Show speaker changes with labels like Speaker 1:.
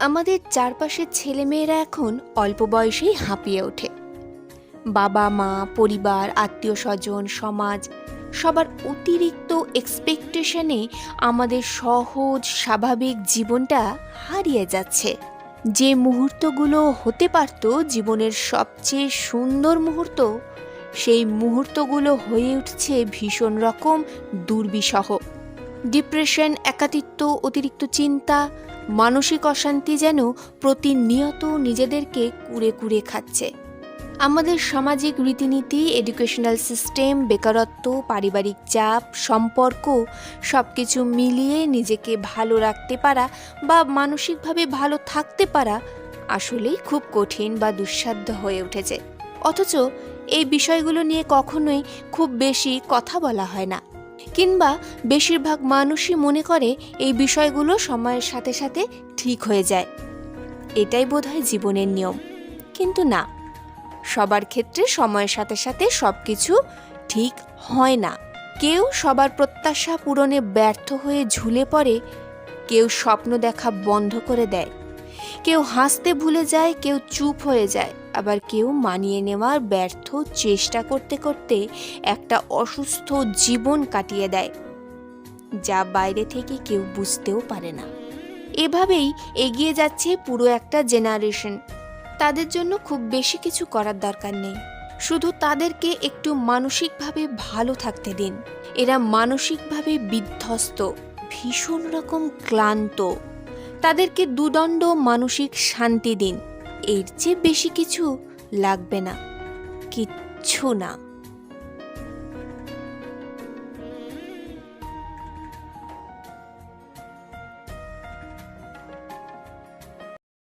Speaker 1: আমাদের চারপাশের ছেলেমেয়েরা এখন অল্প বয়সেই হাঁপিয়ে ওঠে। বাবা, মা, পরিবার আত্মীয় স্বজন সমাজ, সবার অতিরিক্ত এক্সপেকটেশনে আমাদের সহজ, স্বাভাবিক জীবনটা হারিয়ে যাচ্ছে। যে মুহূর্তগুলো হতে পারত জীবনের সবচেয়ে সুন্দর মুহূর্ত, সেই মুহূর্তগুলো হয়ে উঠছে ভীষণ রকম দুর্বিষহ। ডিপ্রেশন একাতিত্ব অতিরিক্ত চিন্তা মানসিক অশান্তি যেন প্রতিনিয়ত নিজেদেরকে কুড়ে কুড়ে খাচ্ছে। আমাদের সামাজিক রীতিনীতি এডুকেশনাল সিস্টেম বেকারত্ব, পারিবারিক চাপ, সম্পর্ক সব কিছু মিলিয়ে নিজেকে ভালো রাখতে পারা বা মানসিকভাবে ভালো থাকতে পারা আসলেই খুব কঠিন বা দুঃসাধ্য হয়ে উঠেছে। অথচ এই বিষয়গুলো নিয়ে কখনোই খুব বেশি কথা বলা হয় না। কিংবা বেশিরভাগ মানুষই মনে করে এই বিষয়গুলো সময়ের সাথে সাথে ঠিক হয়ে যায়। এটাই বোধহয় জীবনের নিয়ম। কিন্তু না, সবার ক্ষেত্রে সময়ের সাথে সাথে সব কিছু ঠিক হয় না। কেউ সবার প্রত্যাশা পূরণে ব্যর্থ হয়ে ঝুলে পড়ে, কেউ স্বপ্ন দেখা বন্ধ করে দেয়। কেউ হাসতে ভুলে যায়, কেউ চুপ হয়ে যায়। আবার কেউ মানিয়ে নেওয়ার ব্যর্থ চেষ্টা করতে করতে একটা অসুস্থ জীবন কাটিয়ে দেয়, যা বাইরে থেকে কেউ বুঝতেও পারে না। এভাবেই এগিয়ে যাচ্ছে পুরো একটা জেনারেশন। তাদের জন্য খুব বেশি কিছু করার দরকার নেই। শুধু তাদেরকে একটু মানসিকভাবে ভালো থাকতে দিন। এরা মানসিকভাবে বিধ্বস্ত, ভীষণ রকম ক্লান্ত। তাদেরকে দুদণ্ড মানসিক শান্তি দিন। এর চেয়ে বেশি কিছু লাগবে না। কিচ্ছু না।